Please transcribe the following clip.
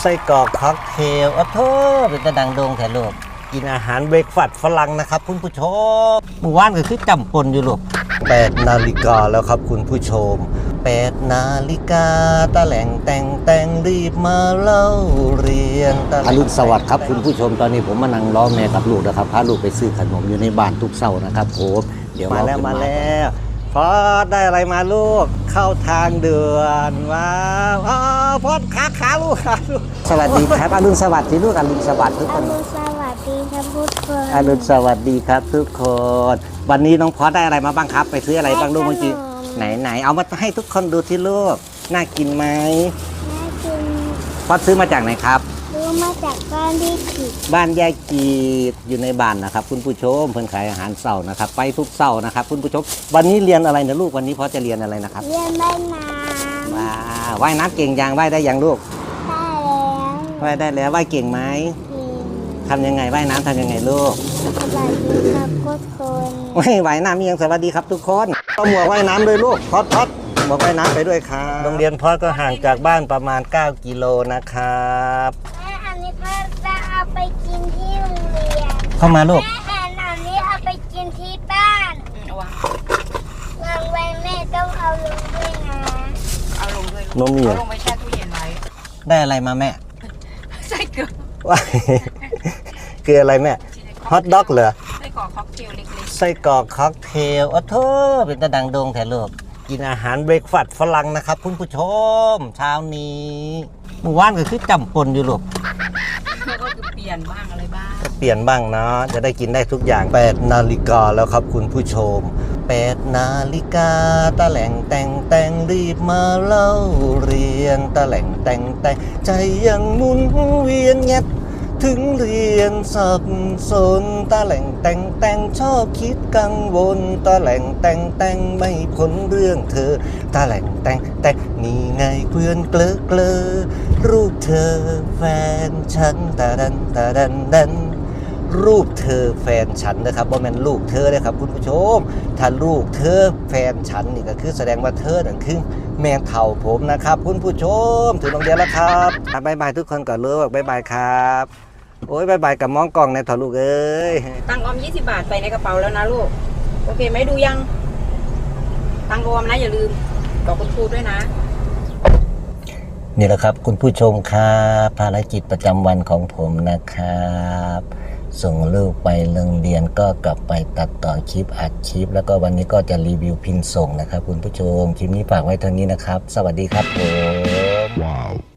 ไส้กรอกค็อกเทลอ้โทเป็นกระดังโดงแถลูกกินอาหารเบรกฟาสต์ฝรั่งนะครับ คุณผู้ชมเมื่อวานก็คือจำปนอยู่ลูก8นาฬิกาแล้วครับคุณผู้ชม8นาฬิกาตะแหล่งแต่งแต่งรีบมาเล่าเรียนตะอรุณสวัสดิ์ครับคุณผู้ชมตอนนี้ผมมานั่งล้อแม่กับลูกนะครับพาลูกไปซื้อขนมอยู่ในบ้านทุกเสาร์นะครับผมเดี๋ยวมาแล้วมาแล้ว พอดได้อะไรมาลูก เข้าทางเดือนว้าวอ้าวพอดขาขาลูกขาลูกสวัสดีครับอรุณสวัสดิ์ที่ลูกอรุณสวัสดิ์ทุกอคนรุณสวัสดีครับทุกคนอรุณสวัสดีครับ ทุกคน วันนี้น้องพอดได้อะไรมาบ้างครับ ไปซื้ออะไรบ้างลูกเมื่อกี้ไหนไหนเอามาให้ทุกคนดูที่ลูกน่ากินไหมน่ากินพอดซื้อมาจากไหนครับ รู้มาจากบ้านที่ผิดบ้านยายกีดอยู่ในบ้านนะครับ คุณผู้ชมเพิ่นขายอาหารเสาร์นะครับ ไปทุกเสาร์นะครับ คุณผู้ชม วันนี้เรียนอะไรนะลูกวันนี้พอจะเรียนอะไรนะครับเรียนได้น้ำว้าวว่ายน้ำเก่งยังว่ายได้ยังลูกได้แล้วว่ายได้แล้วว่ายเก่งไหมกินทำยังไงว่ายน้ำทำยังไงลูกสวัสดีครับทุกคนไม่ไหวน้ำยังสวัสดีครับทุกคนต้องหมวกว่ายน้ำด้วยลูกพอดพอดหมวกว่ายน้ำไปด้วยครับโรงเรียนพอดก็ห่างจากบ้านประมาณ 9 กิโลนะครับแม่อันนี้พ่อจะเอาไปกินที่โรงเรียนเข้ามาลูก แม่แอนอันนี้เอาไปกินที่บ้านเอาวางวางไว้แม่ต้องเอาลงด้วยนะเอาลงด้วยนมเหนียว เอาลงไปแช่ตู้เย็นไว้ได้อะไรมาแม่ไส้เกลือว้าย คืออะไรแม่ฮอทด็อกเหรอไส้กรอกค็อกเทลเล็กไส้กรอกค็อกเทลอ้โทเป็นกระดังโดงแถลูกกินอาหารเบรกฟาสต์ฝรั่งนะครับคุณผู้ชมเช้านี้เมื่อวานก็คือจำปนอยู่ลูกๆแเปลี่ยนบ้างอะไรบ้าง เปลี่ยนบ้างเนาะจะได้กินได้ทุกอย่าง8นาฬิกาแล้วครับคุณผู้ชม8นาฬิกาตะแหล่งแต่งแต่งรีบมาเล่าเรียนตะแหล่งแต่งแต่งใจยังหมุนเวียนเงบ ถึงเรียนสับสนตะแหล่งแต่งแต่งชอบคิดกังวลตะแหล่งแต่งแต่งไม่พ้นเรื่องเธอตะแหล่งแต่งแต่งนี่ไงเพื่อนเกลอเกลอรูปเธอแฟนฉันตาดันตาดันดันรูปเธอแฟนฉันนะครับว่าแมนลูกเธอนะครับคุณผู้ชม ถ้าลูกเธอแฟนฉันนี่ก็คือแสดงว่าเธอนั่นคือแม่เท่าผมนะครับ คุณผู้ชมถึงโรงเรียนแล้วครับบายบายทุกคนก่อนเลยบอกบายบายครับ โอ้ยบายบายกับมองกล้องในถอลูกเอ้ยตังค์ออม 20 บาทใส่ในกระเป๋าแล้วนะลูก โอเคไหมดูยัง ตังค์ออมนะอย่าลืมบอกคุณครูด้วยนะ นี่แหละครับ คุณผู้ชมครับภารกิจประจำวันของผมนะครับ ส่งลูกไปโรงเรียนก็กลับไปตัดต่อคลิปอัดคลิป แล้วก็วันนี้ก็จะรีวิวพินส่งนะครับ คุณผู้ชมคลิปนี้ฝากไว้เท่านี้นะครับ สวัสดีครับผม Wow.